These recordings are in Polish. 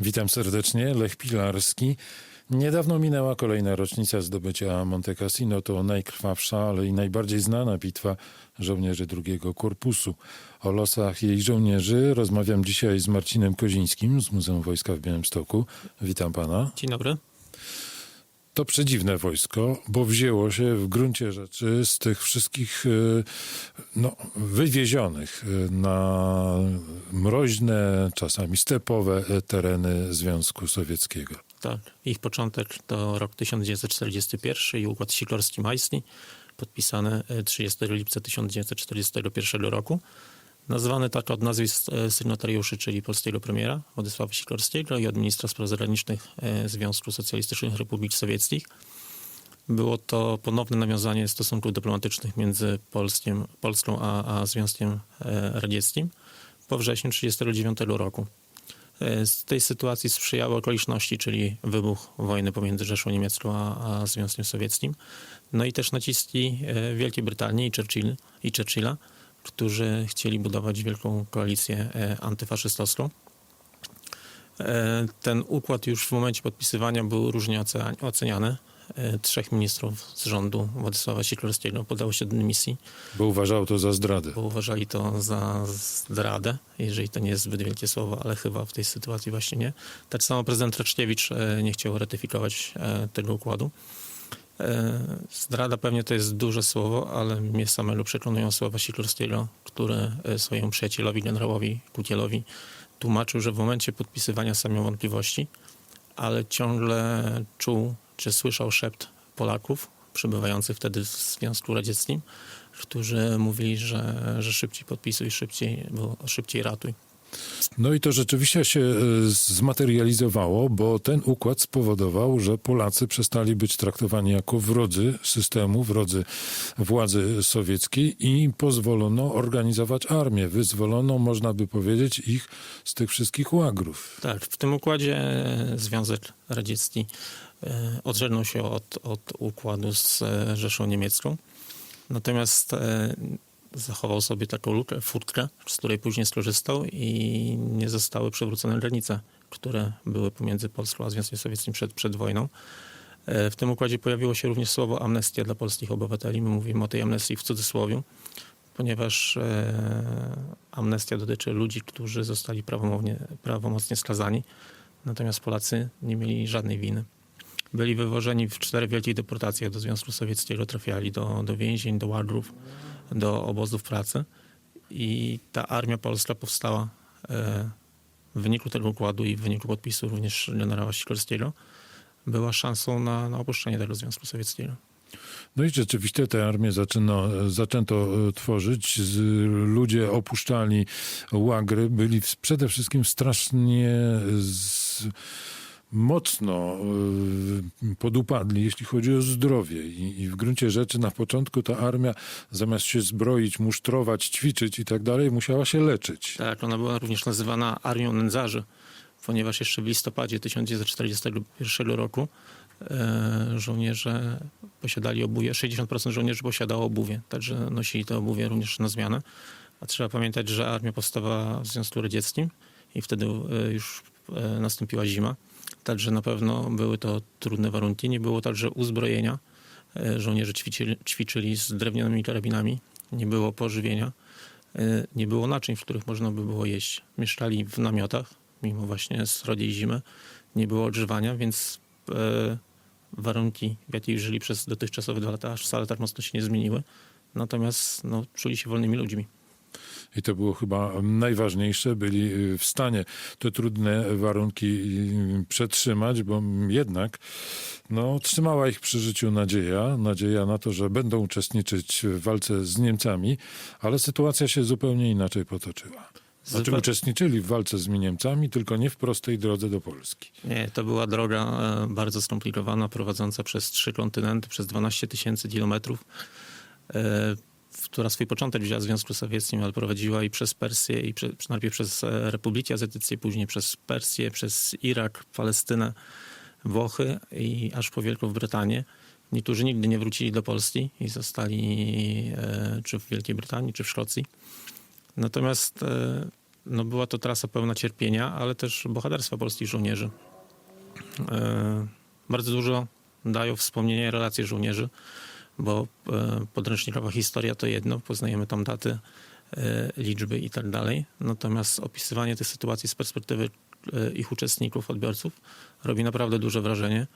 Witam serdecznie, Lech Pilarski. Niedawno minęła kolejna rocznica zdobycia Monte Cassino. To najkrwawsza, ale i najbardziej znana bitwa żołnierzy drugiego korpusu. O losach jej żołnierzy rozmawiam dzisiaj z Marcinem Kozińskim z Muzeum Wojska w Białymstoku. Witam pana. Dzień dobry. To przedziwne wojsko, bo wzięło się w gruncie rzeczy z tych wszystkich e, no, wywiezionych e, na mroźne, czasami stepowe e, tereny Związku Sowieckiego. Tak, ich początek to rok 1941 i układ Sikorski-Majski, podpisany e, 30 lipca 1941 roku. Nazwany tak od nazwisk e, sygnatariuszy, czyli polskiego premiera Władysława Sikorskiego i od ministra spraw zagranicznych e, Związku Socjalistycznych Republik Sowieckich. Było to ponowne nawiązanie stosunków dyplomatycznych między Polskiem, Polską a, a Związkiem e, Radzieckim po wrześniu 1939 roku. Z tej sytuacji sprzyjały okoliczności, czyli wybuch wojny pomiędzy Rzeszą Niemiecką a, a Związkiem Sowieckim. No i też naciski Wielkiej Brytanii i, Churchill, i Churchilla, którzy chcieli budować wielką koalicję e, antyfaszystowską. E, Ten układ już w momencie podpisywania był różnie oceniany. E, Trzech ministrów z rządu Władysława Sikorskiego podało się do dymisji Bo uważał to za zdradę. bo uważali to za zdradę, jeżeli to nie jest zbyt wielkie słowo, ale chyba w tej sytuacji właśnie nie. Tak samo prezydent Raczkiewicz nie chciał ratyfikować tego układu. E, Zdrada pewnie to jest duże słowo, ale mnie samego przekonują słowa Sikorskiego, które e, swojemu przyjacielowi, generałowi Kutielowi tłumaczył, że w momencie podpisywania sam miał wątpliwości, ale ciągle czuł, czy słyszał szept Polaków przebywających wtedy w Związku Radzieckim, którzy mówili, że, że szybciej podpisuj, szybciej, bo szybciej ratuj. No i to rzeczywiście się e, zmaterializowało, bo ten układ spowodował, że Polacy przestali być traktowani jako wrodzy systemu, wrodzy władzy sowieckiej i pozwolono organizować armię. Wyzwolono, można by powiedzieć, ich z tych wszystkich łagrów. Tak, w tym układzie e, Związek Radziecki e, odżegnał się od, od układu z Rzeszą Niemiecką, natomiast zachował sobie taką lukę, furtkę, z której później skorzystał i nie zostały przywrócone granice, które były pomiędzy Polską a Związkiem Sowieckim przed, przed wojną. E, W tym układzie pojawiło się również słowo amnestia dla polskich obywateli. My mówimy o tej amnestii w cudzysłowie, ponieważ e, amnestia dotyczy ludzi, którzy zostali prawomocnie, prawomocnie skazani, natomiast Polacy nie mieli żadnej winy. Byli wywożeni w cztery wielkich deportacjach do Związku Sowieckiego, trafiali do, do więzień, do łagrów, do obozów pracy i ta armia polska powstała e, w wyniku tego układu i w wyniku podpisu również generała Sikorskiego była szansą na, na opuszczenie tego Związku Sowieckiego. No i rzeczywiście te armie zaczyno, zaczęto e, tworzyć. Ludzie opuszczali łagry, byli przede wszystkim strasznie z, mocno e, podupadli, jeśli chodzi o zdrowie. I, w gruncie rzeczy na początku ta armia zamiast się zbroić, musztrować, ćwiczyć i tak dalej, musiała się leczyć. Tak, ona była również nazywana Armią Nędzarzy, ponieważ jeszcze w listopadzie 1941 roku e, żołnierze posiadali obuwie, 60% żołnierzy posiadało obuwie, także nosili to obuwie również na zmianę. A trzeba pamiętać, że armia powstawała w Związku Radzieckim i wtedy e, już e, nastąpiła zima. Także na pewno były to trudne warunki. Nie było także uzbrojenia. E, Żołnierze ćwiczyli, ćwiczyli z drewnianymi karabinami. Nie było pożywienia. E, Nie było naczyń, w których można by było jeść. Mieszkali w namiotach, mimo właśnie srogiej zimy. Nie było ogrzewania, więc e, warunki, w jakich żyli przez dotychczasowe dwa lata, aż wcale tak mocno się nie zmieniły. Natomiast no, czuli się wolnymi ludźmi. I to było chyba najważniejsze. Byli y, w stanie te trudne warunki y, przetrzymać, bo jednak no, trzymała ich przy życiu nadzieja. Nadzieja na to, że będą uczestniczyć w walce z Niemcami, ale sytuacja się zupełnie inaczej potoczyła. Znaczy uczestniczyli w walce z Niemcami, tylko nie w prostej drodze do Polski. Nie, to była droga e, bardzo skomplikowana, prowadząca przez trzy kontynenty, przez 12 tysięcy kilometrów, e, która swój początek wzięła w Związku Sowieckim, ale prowadziła i przez Persję, i prze, najpierw przez e, Republiki Azjatyckie, później przez Persję, przez Irak, Palestynę, Włochy i aż po Wielką Brytanię. Niektórzy nigdy nie wrócili do Polski i zostali e, czy w Wielkiej Brytanii, czy w Szkocji. Natomiast e, no była to trasa pełna cierpienia, ale też bohaterstwa polskich żołnierzy. Bardzo dużo dają wspomnienia i relacje żołnierzy, bo e, podręcznikowa historia to jedno, poznajemy tam daty, e, liczby i tak dalej. Natomiast opisywanie tych sytuacji z perspektywy e, ich uczestników, odbiorców robi naprawdę duże wrażenie.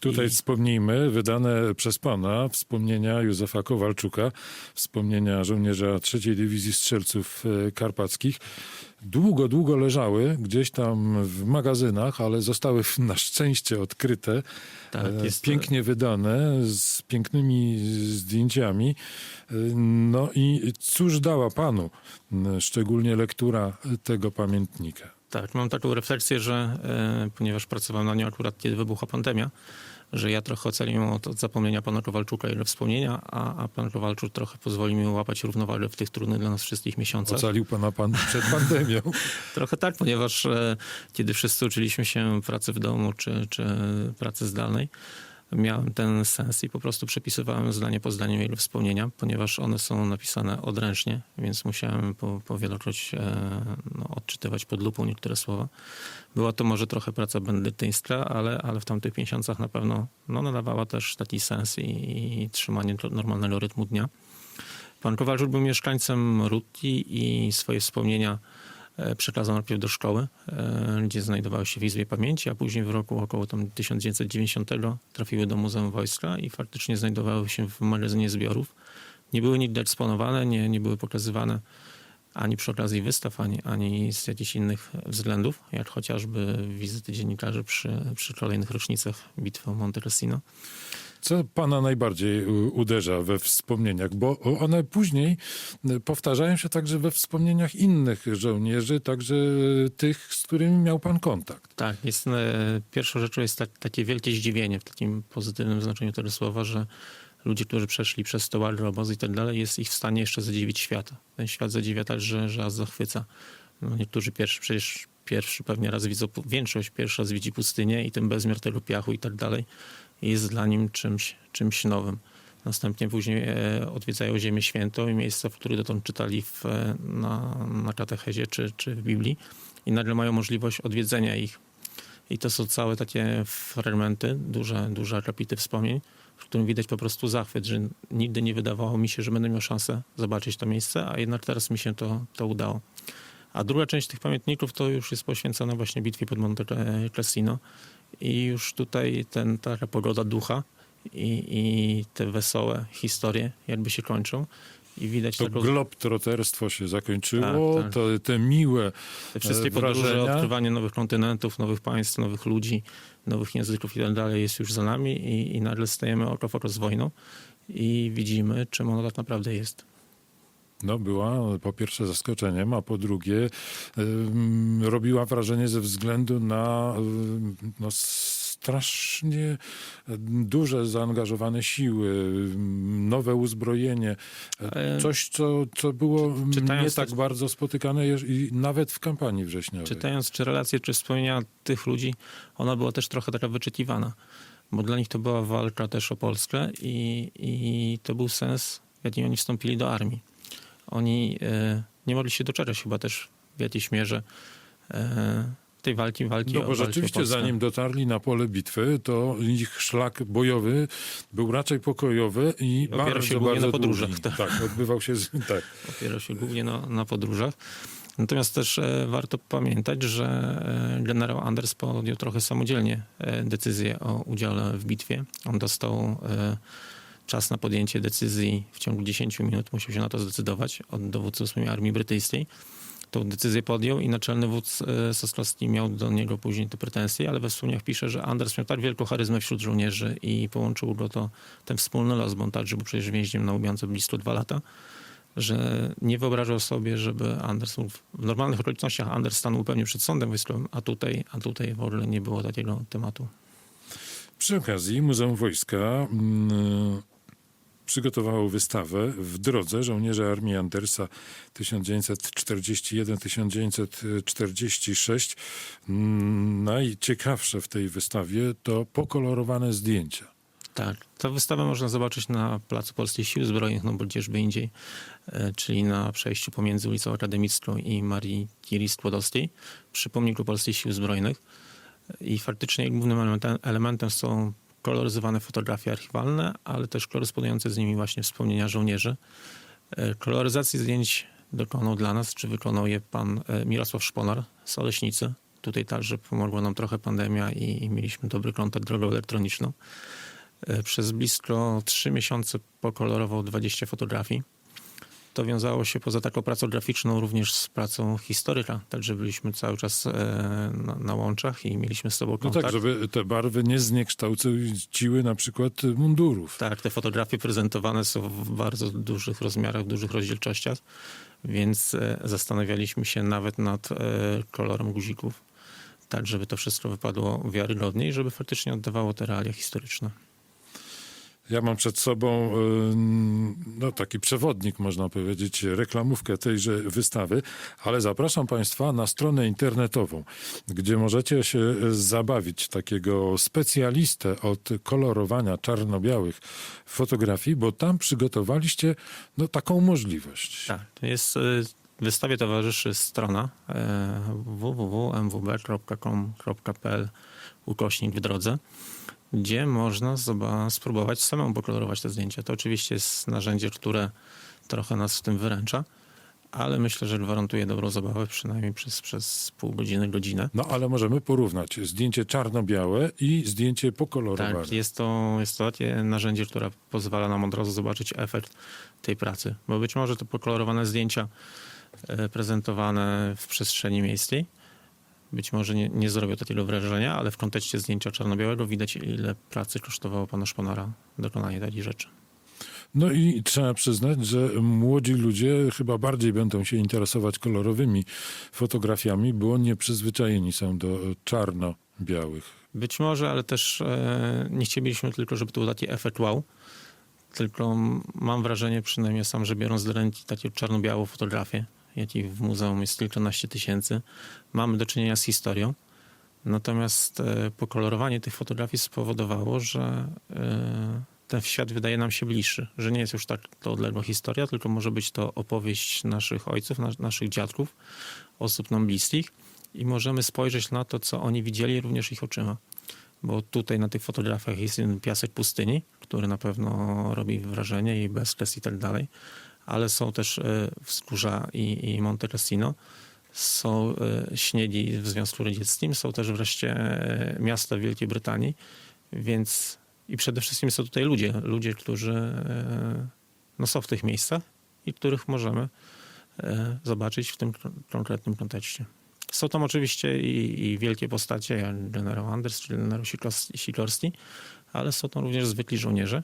Tutaj I- wspomnijmy wydane przez pana wspomnienia Józefa Kowalczuka, wspomnienia żołnierza trzeciej Dywizji Strzelców e, Karpackich. Długo, długo leżały gdzieś tam w magazynach, ale zostały na szczęście odkryte. Tak, E, jest Pięknie wydane, z pięknymi zdjęciami. E, No i cóż dała panu szczególnie lektura tego pamiętnika? Tak, mam taką refleksję, że e, ponieważ pracowałem na nią akurat kiedy wybuchła pandemia, że ja trochę ocaliłem od, od zapomnienia pana Kowalczuka i wspomnienia, a, a pan Kowalczuk trochę pozwolił mi łapać równowagę w tych trudnych dla nas wszystkich miesiącach. Ocalił pana pan przed pandemią. Trochę tak, ponieważ e, kiedy wszyscy uczyliśmy się pracy w domu czy, czy pracy zdalnej, miałem ten sens i po prostu przepisywałem zdanie po zdaniu jego wspomnienia, ponieważ one są napisane odręcznie, więc musiałem po, po wielokroć e, no, odczytywać pod lupą niektóre słowa. Była to może trochę praca bendytyńska, ale, ale w tamtych miesiącach na pewno no, nadawała też taki sens i, i trzymanie normalnego rytmu dnia. Pan Kowalczuk był mieszkańcem Rutti i swoje wspomnienia e, przekazał najpierw do szkoły, e, gdzie znajdowały się w Izbie Pamięci, a później w roku około tam 1990 trafiły do Muzeum Wojska i faktycznie znajdowały się w magazynie zbiorów. Nie były nigdy eksponowane, nie, nie były pokazywane ani przy okazji wystaw, ani, ani z jakichś innych względów, jak chociażby wizyty dziennikarzy przy, przy kolejnych rocznicach bitwy o Monte Cassino. Co pana najbardziej uderza we wspomnieniach? Bo one później powtarzają się także we wspomnieniach innych żołnierzy, także tych, z którymi miał pan kontakt. Tak, jest, e, pierwszą rzeczą jest tak, takie wielkie zdziwienie w takim pozytywnym znaczeniu tego słowa, że ludzie, którzy przeszli przez to łagy, obozy i tak dalej, jest ich w stanie jeszcze zadziwić świat. Ten świat zadziwia tak, że, że aż zachwyca. No, niektórzy pierwszy, przecież pierwszy pewnie raz widzą, większość pierwszy raz widzi pustynię i ten bezmiar tego piachu i tak dalej jest dla nim czymś, czymś nowym. Następnie później e, odwiedzają Ziemię Świętą i miejsca, w których dotąd czytali w, e, na, na katechezie czy, czy w Biblii i nagle mają możliwość odwiedzenia ich. I to są całe takie fragmenty, duże, duże akapity wspomnień, w którym widać po prostu zachwyt, że nigdy nie wydawało mi się, że będę miał szansę zobaczyć to miejsce, a jednak teraz mi się to, to udało. A druga część tych pamiętników to już jest poświęcona właśnie bitwie pod Monte Cassino i już tutaj ten, taka pogoda ducha i, i te wesołe historie jakby się kończą i widać To taką, globtroterstwo się zakończyło, Tak, tak. to te miłe te wszystkie e, podróże, wrażenia. odkrywanie nowych kontynentów, nowych państw, nowych ludzi, nowych języków i tak dalej jest już za nami i, i nagle stajemy oko w oko z wojną i widzimy, czym ona tak naprawdę jest. No, była po pierwsze zaskoczeniem, a po drugie ym, robiła wrażenie ze względu na ym, no, strasznie duże zaangażowane siły, ym, nowe uzbrojenie. E, Coś, co, co było czytając nie te- tak bardzo spotykane jeż- i nawet w kampanii wrześniowej. Czytając czy relacje, czy wspomnienia tych ludzi, ona była też trochę taka wyczekiwana, bo dla nich to była walka też o Polskę i, i to był sens, w jakim oni wstąpili do armii. Oni e, nie mogli się doczekać chyba też w jakiejś mierze e, tej walki, walki No bo rzeczywiście zanim dotarli na pole bitwy, to ich szlak bojowy był raczej pokojowy i Opierał bardzo, się głównie bardzo na podróżach, długi. tak. Tak, odbywał się, z, tak. opierał się głównie na, na podróżach. Natomiast też e, warto pamiętać, że e, generał Anders podjął trochę samodzielnie e, decyzję o udziale w bitwie. On dostał czas na podjęcie decyzji w ciągu 10 minut, musiał się na to zdecydować od dowódcy 8 Armii Brytyjskiej. Tą decyzję podjął i naczelny wódz e, Soskowski miał do niego później te pretensje, ale we wspomnieniach pisze, że Anders miał tak wielką charyzmę wśród żołnierzy i połączył go to ten wspólny los, bo on także był przecież więźniem na Łubiance blisko dwa lata, że nie wyobrażał sobie, żeby Anders mógł, w normalnych okolicznościach Anders stanął pewnie przed sądem wojskowym, a tutaj, a tutaj w ogóle nie było takiego tematu. Przy okazji Muzeum Wojska mm, przygotowało wystawę w drodze żołnierze Armii Andersa 1941-1946. Mm, Najciekawsze w tej wystawie to pokolorowane zdjęcia. Tak, tę wystawę można zobaczyć na Placu Polskich Sił Zbrojnych, no bo gdzieżby indziej, e, czyli na przejściu pomiędzy ulicą Akademicką i Marii Curie Skłodowskiej przy pomniku Polskich Sił Zbrojnych. I faktycznie głównym elementem, elementem są koloryzowane fotografie archiwalne, ale też korespondujące z nimi właśnie wspomnienia żołnierzy. E, Koloryzacji zdjęć dokonał dla nas, czy wykonał je pan e, Mirosław Szponar z Oleśnicy. Tutaj także pomogła nam trochę pandemia i, mieliśmy dobry kontakt drogą elektroniczną. E, Przez blisko trzy miesiące pokolorował 20 fotografii. To wiązało się poza taką pracą graficzną również z pracą historyka, także byliśmy cały czas e, na, na łączach i mieliśmy z sobą No kontakt. tak, żeby te barwy nie zniekształciły na przykład mundurów. Tak, te fotografie prezentowane są w bardzo dużych rozmiarach, w dużych rozdzielczościach, więc e, zastanawialiśmy się nawet nad e, kolorem guzików, tak żeby to wszystko wypadło wiarygodnie i żeby faktycznie oddawało te realia historyczne. Ja mam przed sobą y, no, taki przewodnik, można powiedzieć, reklamówkę tejże wystawy, ale zapraszam Państwa na stronę internetową, gdzie możecie się zabawić takiego specjalistę od kolorowania czarno-białych fotografii, bo tam przygotowaliście no, taką możliwość. Tak, to jest, e, wystawie towarzyszy strona e, www.mwb.com.pl ukośnik w drodze, gdzie można spróbować samemu pokolorować te zdjęcia. To oczywiście jest narzędzie, które trochę nas w tym wyręcza, ale myślę, że gwarantuje dobrą zabawę przynajmniej przez, przez pół godziny, godzinę. No ale możemy porównać zdjęcie czarno-białe i zdjęcie pokolorowane. Tak, jest to, jest to takie narzędzie, które pozwala nam od razu zobaczyć efekt tej pracy. Bo być może te pokolorowane zdjęcia e, prezentowane w przestrzeni miejskiej być może nie, nie zrobią takiego wrażenia, ale w kontekście zdjęcia czarno-białego widać, ile pracy kosztowało pana Szponara dokonanie takiej rzeczy. No i trzeba przyznać, że młodzi ludzie chyba bardziej będą się interesować kolorowymi fotografiami, bo nie przyzwyczajeni są do czarno-białych. Być może, ale też e, nie chcielibyśmy tylko, żeby to był taki efekt wow, tylko mam wrażenie, przynajmniej sam, że biorąc do ręki takie czarno-białą fotografię, jakich w muzeum jest kilkanaście tysięcy, mamy do czynienia z historią. Natomiast e, pokolorowanie tych fotografii spowodowało, że e, ten świat wydaje nam się bliższy, że nie jest już tak to odległa historia, tylko może być to opowieść naszych ojców, nas, naszych dziadków, osób nam bliskich i możemy spojrzeć na to, co oni widzieli również ich oczyma. Bo tutaj na tych fotografiach jest piasek pustyni, który na pewno robi wrażenie i bezkres i tak dalej, ale są też e, wzgórza i, i Monte Cassino, są e, śniegi w Związku Radzieckim, są też wreszcie e, miasta Wielkiej Brytanii, więc i przede wszystkim są tutaj ludzie, ludzie, którzy no, są w tych miejscach i których możemy zobaczyć w tym kon- konkretnym kontekście. Są tam oczywiście i, i wielkie postacie, jak generał Anders czy generał Sikors- Sikorski, ale są tam również zwykli żołnierze,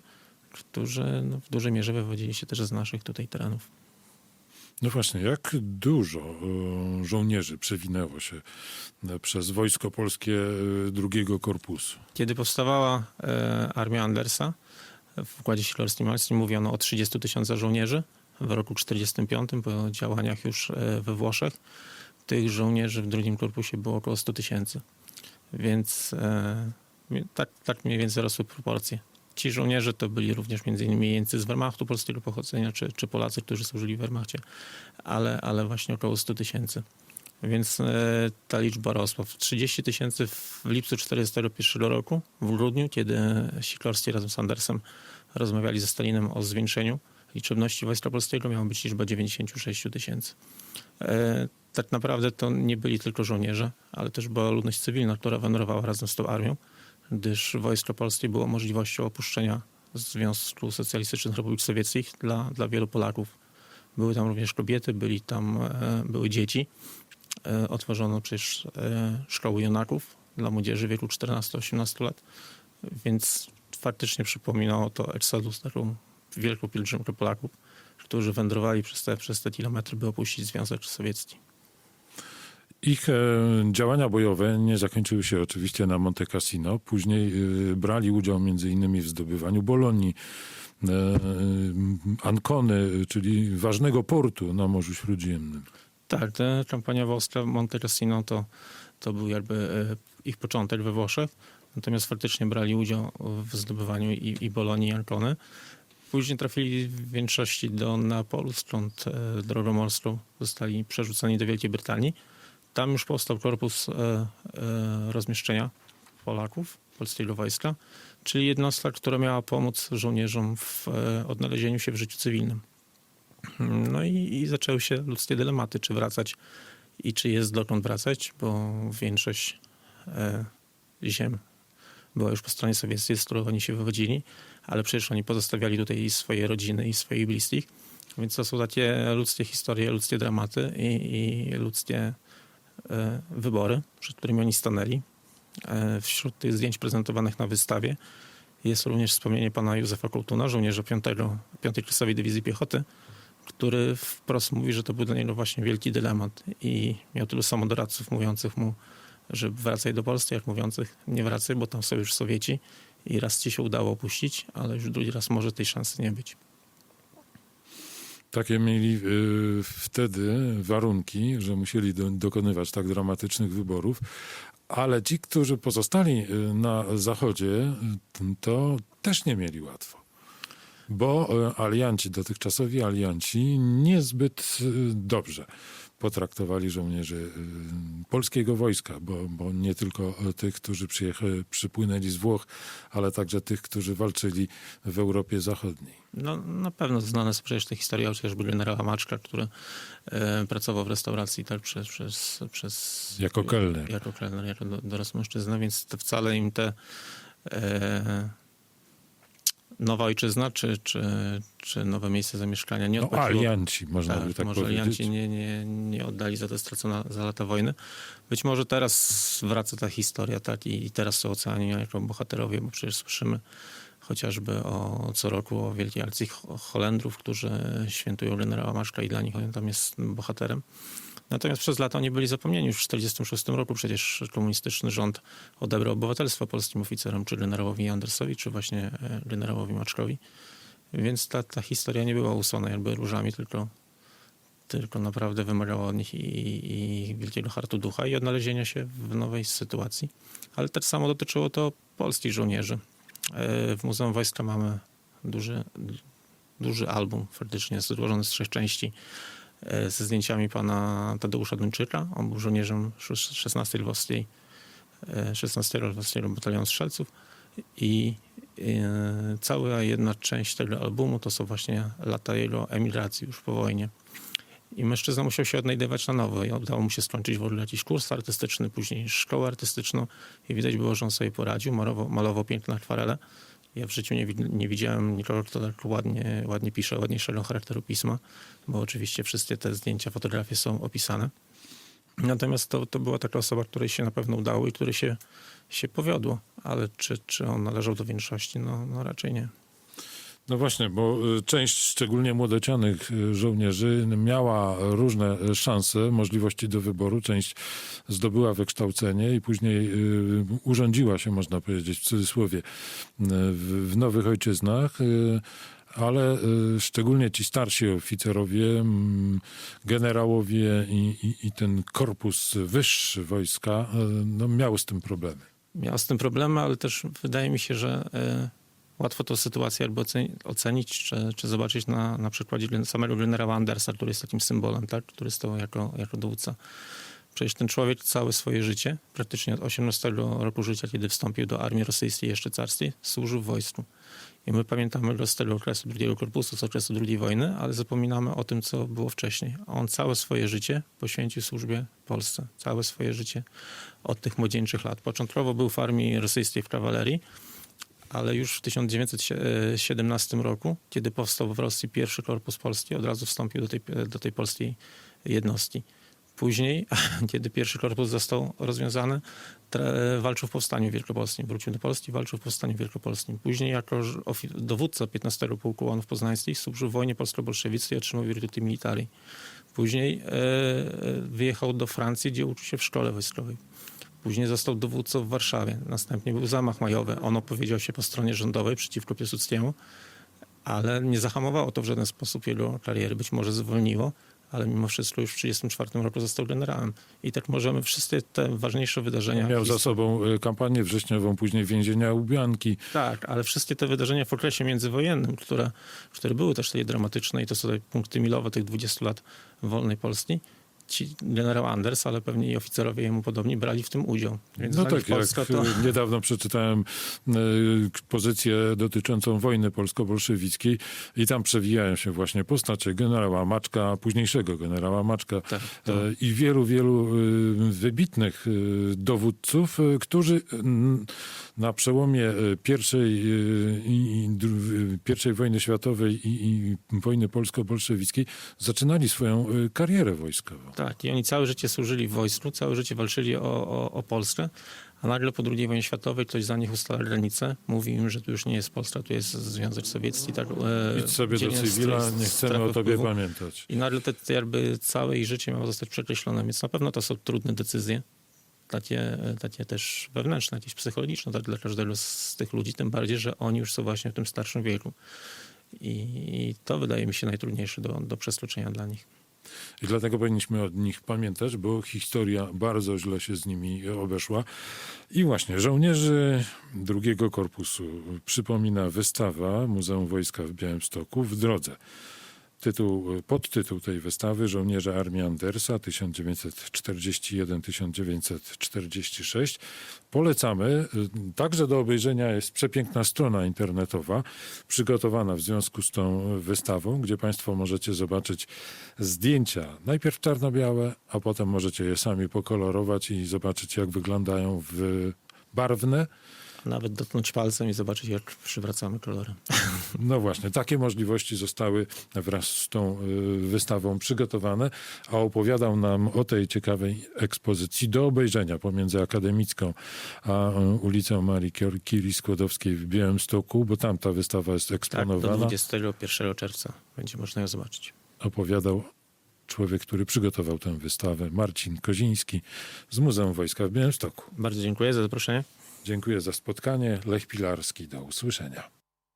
którzy no, w dużej mierze wywodzili się też z naszych tutaj terenów. No właśnie, jak dużo e, żołnierzy przewinęło się e, przez Wojsko Polskie e, drugiego korpusu? Kiedy powstawała armia Andersa w układzie silorskim Austrii mówiono o 30 tysiącach żołnierzy. W roku 1945 po działaniach już we Włoszech tych żołnierzy w drugim korpusie było około 100 tysięcy. Więc tak, tak mniej więcej rosły proporcje. Ci żołnierze to byli również innymi jeńcy z Wehrmachtu polskiego pochodzenia, czy, czy Polacy, którzy służyli w Wehrmachcie, ale, ale właśnie około 100 tysięcy. Więc e, ta liczba rosła. W 30 tysięcy w lipcu 1941 roku, w grudniu, kiedy Sikorski razem z Andersem rozmawiali ze Stalinem o zwiększeniu liczebności Wojska Polskiego, miała być liczba 96 tysięcy. E, tak naprawdę to nie byli tylko żołnierze, ale też była ludność cywilna, która wędrowała razem z tą armią, gdyż Wojsko Polskie było możliwością opuszczenia Związku Socjalistycznych Republik Sowieckich dla, dla wielu Polaków. Były tam również kobiety, byli tam, e, były dzieci. E, Otworzono przecież e, szkoły junaków dla młodzieży wieku 14-18 lat, więc faktycznie przypominało to Exodus, taką wielką pielgrzymkę Polaków, którzy wędrowali przez te, przez te kilometry, by opuścić Związek Sowiecki. Ich e, działania bojowe nie zakończyły się oczywiście na Monte Cassino. Później e, brali udział innymi w zdobywaniu Bolonii, e, Ancony, czyli ważnego portu na Morzu Śródziemnym. Tak, ta kampania włoska Monte Cassino to, to był jakby ich początek we Włoszech. natomiast faktycznie brali udział w zdobywaniu i, i Bolonii, i Ancony. Później trafili w większości do Neapolu, stąd e, drogą morską zostali przerzuceni do Wielkiej Brytanii. Tam już powstał korpus e, e, rozmieszczenia Polaków, polskiego wojska, czyli jednostka, która miała pomóc żołnierzom w e, odnalezieniu się w życiu cywilnym. No i, i zaczęły się ludzkie dylematy, czy wracać i czy jest dokąd wracać, bo większość e, ziem była już po stronie sowieckiej, z której oni się wywodzili, ale przecież oni pozostawiali tutaj swoje rodziny, i swoich bliskich. Więc to są takie ludzkie historie, ludzkie dramaty i, i ludzkie wybory, przed którymi oni stanęli. E, wśród tych zdjęć prezentowanych na wystawie jest również wspomnienie pana Józefa Kołtuna, żołnierza 5, 5 Klasowej Dywizji Piechoty, który wprost mówi, że to był dla niego właśnie wielki dylemat i miał tylu samo doradców mówiących mu, że wracaj do Polski, jak mówiących nie wracaj, bo tam są już Sowieci i raz ci się udało opuścić, ale już drugi raz może tej szansy nie być. Takie mieli y, wtedy warunki, że musieli do, dokonywać tak dramatycznych wyborów, ale ci, którzy pozostali y, na zachodzie, y, to też nie mieli łatwo. Bo y, alianci, dotychczasowi alianci, niezbyt dobrze potraktowali żołnierzy y, polskiego wojska, bo, bo nie tylko tych, którzy przypłynęli z Włoch, ale także tych, którzy walczyli w Europie Zachodniej. No, na pewno znane są przecież te historie chociażby generała Maczka, który e, pracował w restauracji tak, przez, przez, przez... Jako kelner. Jako kelner, jako do, dorosły mężczyzna, więc to wcale im te e, nowa ojczyzna, czy, czy, czy nowe miejsce zamieszkania nie No, alianci, można by tak może powiedzieć. alianci nie, nie, nie oddali za to stracone za lata wojny. Być może teraz wraca ta historia, tak, i teraz są oceniani jako bohaterowie, bo przecież słyszymy chociażby o co roku o wielkiej akcji Ho- Holendrów, którzy świętują generała Maszka i dla nich on tam jest bohaterem. Natomiast przez lata oni byli zapomnieni. Już w 1946 roku przecież komunistyczny rząd odebrał obywatelstwo polskim oficerom, czy generałowi Andersowi, czy właśnie e, generałowi Maczkowi. Więc ta, ta historia nie była usłana jakby różami, tylko, tylko naprawdę wymagała od nich i, i wielkiego hartu ducha i odnalezienia się w nowej sytuacji. Ale tak samo dotyczyło to polskich żołnierzy. E, W Muzeum Wojska mamy duży, duży album, faktycznie złożony z trzech części, ze zdjęciami pana Tadeusza Duńczyka. On był żołnierzem 16 Lwowskiej, e, 16 Lwowskiego Batalionu Strzelców i e, cała jedna część tego albumu to są właśnie lata jego emigracji już po wojnie. I mężczyzna musiał się odnajdywać na nowo. I udało mu się skończyć w ogóle jakiś kurs artystyczny, później szkołę artystyczną i widać było, że on sobie poradził, malował, malował piękne akwarele. Ja w życiu nie, nie widziałem nikogo, kto tak ładnie, ładnie pisze, ładniejszego charakteru pisma, bo oczywiście wszystkie te zdjęcia, fotografie są opisane. Natomiast to, to była taka osoba, której się na pewno udało i której się, się powiodło. Ale czy, czy on należał do większości? No, no raczej nie. No właśnie, bo y, część szczególnie młodocianych y, żołnierzy miała różne y, szanse, możliwości do wyboru. Część zdobyła wykształcenie i później urządziła się, można powiedzieć w cudzysłowie, w, nowych ojczyznach. Ale szczególnie ci starsi oficerowie, generałowie i, i, i ten korpus wyższy wojska no, miały z tym problemy. miała z tym problemy, ale też wydaje mi się, że łatwo tą sytuację albo oceni- ocenić, czy, czy zobaczyć na, na przykładzie samego generała Andersa, który jest takim symbolem, tak? który stał jako, jako dowódca. Przecież ten człowiek całe swoje życie, praktycznie od 18 roku życia, kiedy wstąpił do armii rosyjskiej, jeszcze carskiej, służył w wojsku. I my pamiętamy go z tego okresu drugiego korpusu, z okresu II wojny, ale zapominamy o tym, co było wcześniej. On całe swoje życie poświęcił służbie Polsce. Całe swoje życie od tych młodzieńczych lat. Początkowo był w armii rosyjskiej w kawalerii, ale już w 1917 roku, kiedy powstał w Rosji pierwszy korpus polski, od razu wstąpił do tej, do tej polskiej jednostki. Później, kiedy pierwszy korpus został rozwiązany, walczył w powstaniu wielkopolskim. Wrócił do Polski, walczył w powstaniu wielkopolskim. Później jako dowódca 15 Pułku Łanów Poznańskich służył w wojnie polsko-bolszewickiej i otrzymał Virtuti Militari. Później e, e, wyjechał do Francji, gdzie uczył się w szkole wojskowej. Później został dowódcą w Warszawie. Następnie był zamach majowy. On opowiedział się po stronie rządowej przeciwko Piłsudskiemu, ale nie zahamowało to w żaden sposób jego kariery. Być może zwolniło, ale mimo wszystko już w 1934 roku został generałem. I tak możemy wszystkie te ważniejsze wydarzenia... Miał za sobą e, kampanię wrześniową, później więzienia Łubianki. Tak, ale wszystkie te wydarzenia w okresie międzywojennym, które, które były też takie dramatyczne i to są te punkty milowe tych 20 lat wolnej Polski, ci generał Anders, ale pewnie i oficerowie jemu podobni brali w tym udział. Więc No tak, Polska jak to... e, niedawno przeczytałem e, pozycję dotyczącą wojny polsko-bolszewickiej i tam przewijają się właśnie postacie generała Maczka, późniejszego generała Maczka Tak, to- e, i wielu, wielu e, wybitnych e, dowódców, e, którzy na przełomie e, pierwszej, e, e, pierwszej wojny światowej i, i wojny polsko-bolszewickiej zaczynali swoją e, karierę wojskową. Tak, i oni całe życie służyli w wojsku, całe życie walczyli o, o, o Polskę, a nagle po II wojnie światowej ktoś za nich ustala granice, mówi im, że tu już nie jest Polska, tu jest Związek Sowiecki. Tak, e, Idź sobie do z cywila, tej nie chcemy o tobie wpływu. pamiętać. I nagle te, te jakby całe ich życie miało zostać przekreślone, więc na pewno to są trudne decyzje, takie, takie też wewnętrzne, jakieś psychologiczne tak, dla każdego z tych ludzi, tym bardziej, że oni już są właśnie w tym starszym wieku. I, i to wydaje mi się najtrudniejsze do, do przeskoczenia dla nich. I dlatego powinniśmy od nich pamiętać, bo historia bardzo źle się z nimi obeszła. I właśnie żołnierzy drugiego korpusu przypomina wystawa Muzeum Wojska w Białymstoku w drodze. Tytuł, podtytuł tej wystawy Żołnierze Armii Andersa 1941-1946. Polecamy. Także do obejrzenia jest przepiękna strona internetowa przygotowana w związku z tą wystawą, gdzie Państwo możecie zobaczyć zdjęcia, najpierw czarno-białe, a potem możecie je sami pokolorować i zobaczyć, jak wyglądają w barwne. Nawet dotknąć palcem i zobaczyć, jak przywracamy kolory. No właśnie, takie możliwości zostały wraz z tą y, wystawą przygotowane, a opowiadał nam o tej ciekawej ekspozycji do obejrzenia pomiędzy Akademicką a y, ulicą Marii Curie Skłodowskiej w Białymstoku, bo tam ta wystawa jest Tak, do eksponowana. 21 czerwca będzie można ją zobaczyć. Opowiadał człowiek, który przygotował tę wystawę, Marcin Koziński z Muzeum Wojska w Białymstoku. Bardzo dziękuję za zaproszenie. Dziękuję za spotkanie. Lech Pilarski, do usłyszenia.